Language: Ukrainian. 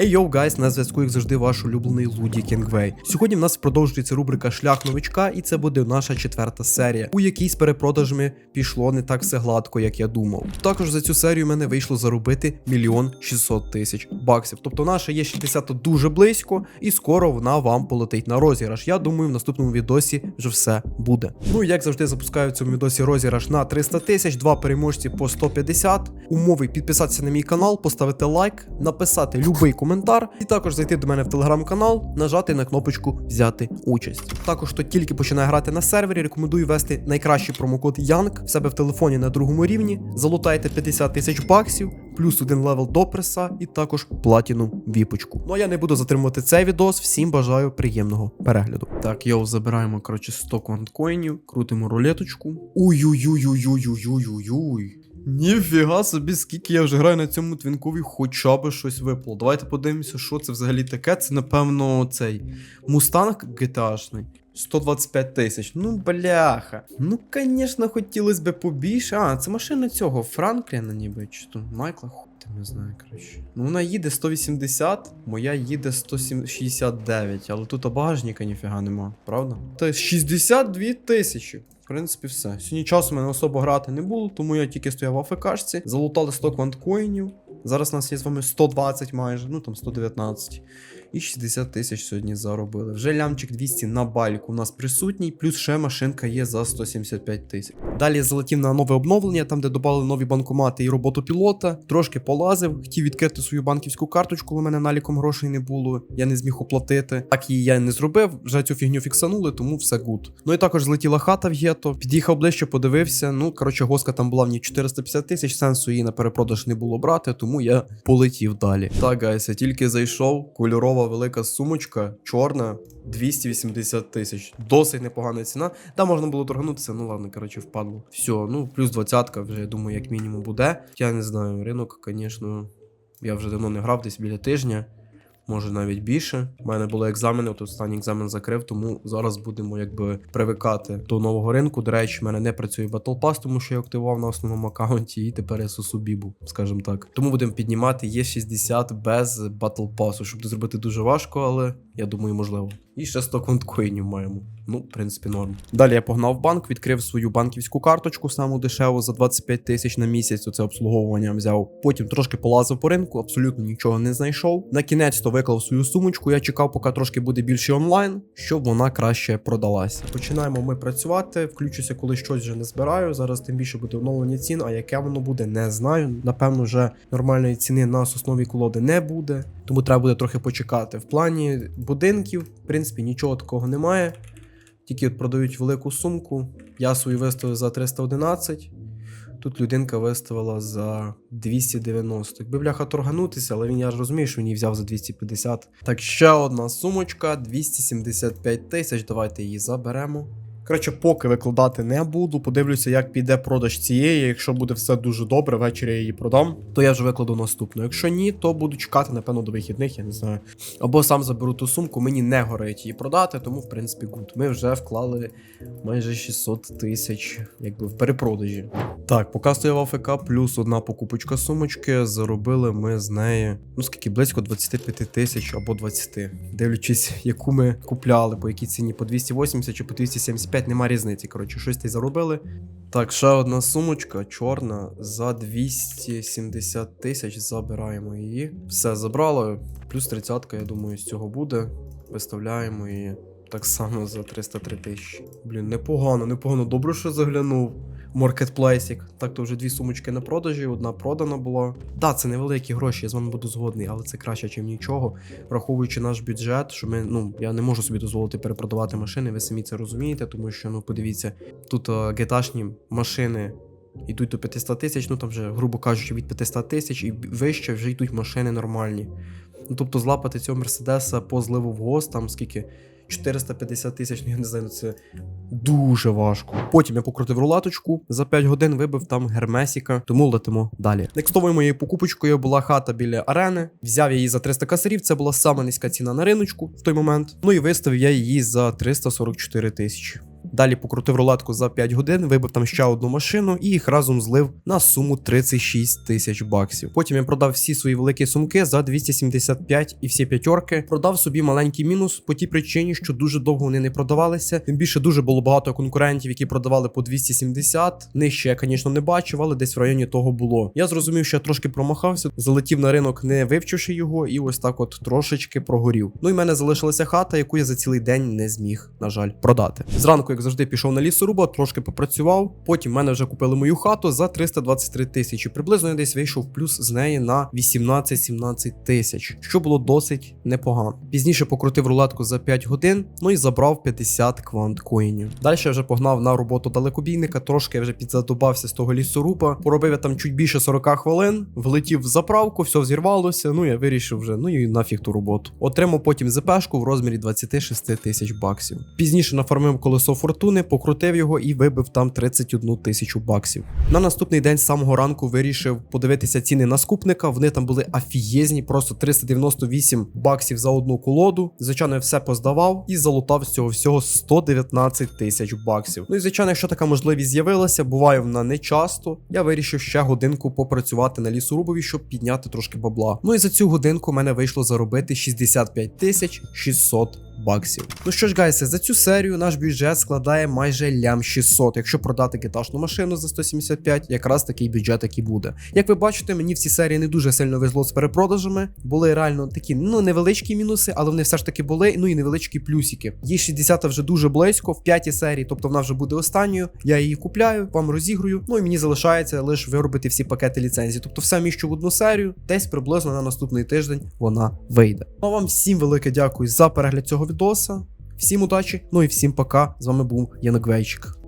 Ей йоу, гайс, на зв'язку, як завжди, ваш улюблений Луді Кінгвей. Сьогодні в нас продовжується рубрика Шлях новичка, і це буде наша четверта серія, у якій з перепродажами пішло не так все гладко, як я думав. Також за цю серію мене вийшло заробити мільйон 600 тисяч баксів. Тобто наша є 60 дуже близько, і скоро вона вам полетить на розіграш. Я думаю, в наступному відосі вже все буде. Ну і як завжди, запускаю в цьому відосі розіграш на 300 тисяч, два переможці по 150. Умови підписатися на мій канал, поставити лайк, написати любий коментар, і також зайти до мене в телеграм-канал, нажати на кнопочку взяти участь. Також хто тільки починає грати на сервері, рекомендую ввести найкращий промокод Young в себе в телефоні на другому рівні. Залутайте 50 тисяч баксів, плюс один левел до преса і також платіну віпочку. Ну а я не буду затримувати цей відос. Всім бажаю приємного перегляду. Так, йоу, забираємо коротше 100 кванткоїнів, крутимо рулеточку. Уй-уй-уй-уй-уй-уй-уй-уй. Ніфіга собі, скільки я вже граю на цьому твінкові, хоча б щось випало. Давайте подивимося, що це взагалі таке. Це, напевно, цей мустанг GTA-шний. 125 тисяч. Ну, бляха. Ну, звісно, хотілося б побільше. А, це машина цього Франкліна, ніби чи то Майкла хуй не знаю, коротше. Ну, вона їде 180, моя їде 169, але тут багажника ніфіга нема, правда? Та 62 тисячі. В принципі, все. Сьогодні часу мене особо грати не було, тому я тільки стояв в АФКшці, залутали 100 кванткоїнів. Зараз у нас є з вами 120 майже, ну там 119. І 60 тисяч сьогодні заробили. Вже лямчик 200 на бальку у нас присутній, плюс ще машинка є за 175 тисяч. Далі залетів на нове обновлення, там де додали нові банкомати і роботу пілота. Трошки полазив, хотів відкрити свою банківську карточку, але мене наліком грошей не було. Я не зміг оплатити. Так її я не зробив. Вже цю фігню фіксанули, тому все гуд. Ну і також злетіла хата в гетто. Під'їхав ближче, подивився. Ну коротше, госка там була в ній 450 тисяч. Сенсу її на перепродаж не було брати, тому я полетів далі. Так, гайс, тільки зайшов. Кольорова велика сумочка, чорна, 280 тисяч. Досить непогана ціна. Та можна було торгнутися, ну ладно, коротше, впадло. Все, ну плюс двадцятка вже, я думаю, як мінімум буде. Я не знаю, ринок, звісно, я вже давно не грав десь біля тижня. Може навіть більше. У мене були екзамени, от останній екзамен закрив, тому зараз будемо якби привикати до нового ринку. До речі, в мене не працює Battle Pass, тому що я активував на основному аккаунті, і тепер я сосубібу, скажімо так. Тому будемо піднімати Є60 без Battle Pass, щоб зробити дуже важко, але я думаю, можливо. І ще 100 конткоїнів маємо. Ну, в принципі, норм. Далі я погнав в банк, відкрив свою банківську карточку, саму дешеву за 25 тисяч на місяць. Оце обслуговування взяв. Потім трошки полазив по ринку, абсолютно нічого не знайшов. На кінець то виклав свою сумочку. Я чекав, поки трошки буде більше онлайн, щоб вона краще продалася. Починаємо ми працювати. Включуся, коли щось вже не збираю. Зараз тим більше буде оновлення цін. А яке воно буде, не знаю. Напевно, вже нормальної ціни на соснові колоди не буде. Тому треба буде трохи почекати. В плані будинків, в принципі, нічого такого немає. Тільки продають велику сумку. Я свою виставив за 311. Тут людинка виставила за 290. Якби бляха торганутися, але він я ж розумію, що він її взяв за 250. Так, ще одна сумочка, 275 тисяч. Давайте її заберемо. Коротше, поки викладати не буду. Подивлюся, як піде продаж цієї. Якщо буде все дуже добре, ввечері я її продам, то я вже викладу наступну. Якщо ні, то буду чекати, напевно, до вихідних, я не знаю. Або сам заберу ту сумку, мені не горить її продати, тому в принципі гуд. Ми вже вклали майже 600 тисяч, якби в перепродажі. Так, поки стояв АФК, плюс одна покупочка сумочки. Заробили ми з неї, ну скільки близько 25 тисяч або 20. Дивлячись, яку ми купляли, по якій ціні, по 280 чи по 275, нема різниці. Коротше, щось ти заробили. Так, ще одна сумочка, чорна, за 270 тисяч. Забираємо її. Все забрали. Плюс 30, я думаю, з цього буде. Виставляємо її. Так само за 303 тисячі. Блін, непогано, непогано. Добре, що заглянув. Маркетплейсік. Так, то вже дві сумочки на продажі, одна продана була. Да, це невеликі гроші, я з вами буду згодний, але це краще, ніж нічого. Враховуючи наш бюджет, що ми, ну, я не можу собі дозволити перепродавати машини, ви самі це розумієте, тому що, ну, подивіться, тут геташні машини. Йдуть до 500 тисяч, ну там вже, грубо кажучи, від 500 тисяч і вище вже йдуть машини нормальні. Ну тобто злапати цього Мерседеса по зливу в ГОС, там скільки 450 тисяч, ну я не знаю, це дуже важко. Потім я покрутив рулаточку, за 5 годин вибив там гермесіка, тому летимо далі. Некстовою моєю покупочкою була хата біля арени. Взяв її за 300 касарів, це була сама низька ціна на риночку в той момент. Ну і виставив я її за 344 тисячі. Далі покрутив рулетку за 5 годин, вибив там ще одну машину і їх разом злив на суму 36 тисяч баксів. Потім я продав всі свої великі сумки за 275 і всі п'ятерки. Продав собі маленький мінус по тій причині, що дуже довго вони не продавалися. Тим більше дуже було багато конкурентів, які продавали по 270. Нижче я, звісно, не бачив, але десь в районі того було. Я зрозумів, що я трошки промахався, залетів на ринок, не вивчивши його, і ось так от трошечки прогорів. Ну і в мене залишилася хата, яку я за цілий день не зміг, на жаль, продати. Зранку, як завжди, пішов на лісоруба, трошки попрацював. Потім мене вже купили мою хату за 323 тисячі. Приблизно я десь вийшов плюс з неї на 18-17 тисяч, що було досить непогано. Пізніше покрутив рулетку за 5 годин, ну і забрав 50 квант коїнів. Далі я вже погнав на роботу далекобійника, трошки я вже підзадобався з того лісоруба. Поробив я там чуть більше 40 хвилин, влетів в заправку, все взірвалося. Ну я вирішив вже, ну і нафіг ту роботу. Отримав потім ЗПшку в розмірі 26 тисяч баксів. Пізніше нафармив колесо фортуни, покрутив його і вибив там 31 тисячу баксів. На наступний день з самого ранку вирішив подивитися ціни на скупника. Вони там були афієзні, просто 398 баксів за одну колоду. Звичайно, все поздавав і залутав з цього всього 119 тисяч баксів. Ну і звичайно, якщо така можливість з'явилася, буває вона не часто. Я вирішив ще годинку попрацювати на лісорубові, щоб підняти трошки бабла. Ну і за цю годинку мене вийшло заробити 65 тисяч 600 баксів. Ну що ж, гайси, за цю серію наш бюджет складає майже лям 600. Якщо продати гіташну машину за 175, якраз такий бюджет який буде. Як ви бачите, мені в цій серії не дуже сильно везло з перепродажами. Були реально такі ну невеличкі мінуси, але вони все ж таки були. Ну і невеличкі плюсики. Є 60 вже дуже близько, в п'ятій серії, тобто вона вже буде останньою. Я її купляю, вам розігрую. Ну і мені залишається лише виробити всі пакети ліцензій. Тобто все міщу в одну серію, десь приблизно на наступний тиждень вона вийде. Ну а вам всім велике дякую за перегляд цього відоса. Всім удачі, ну і всім пока. З вами був Янок Вейчик.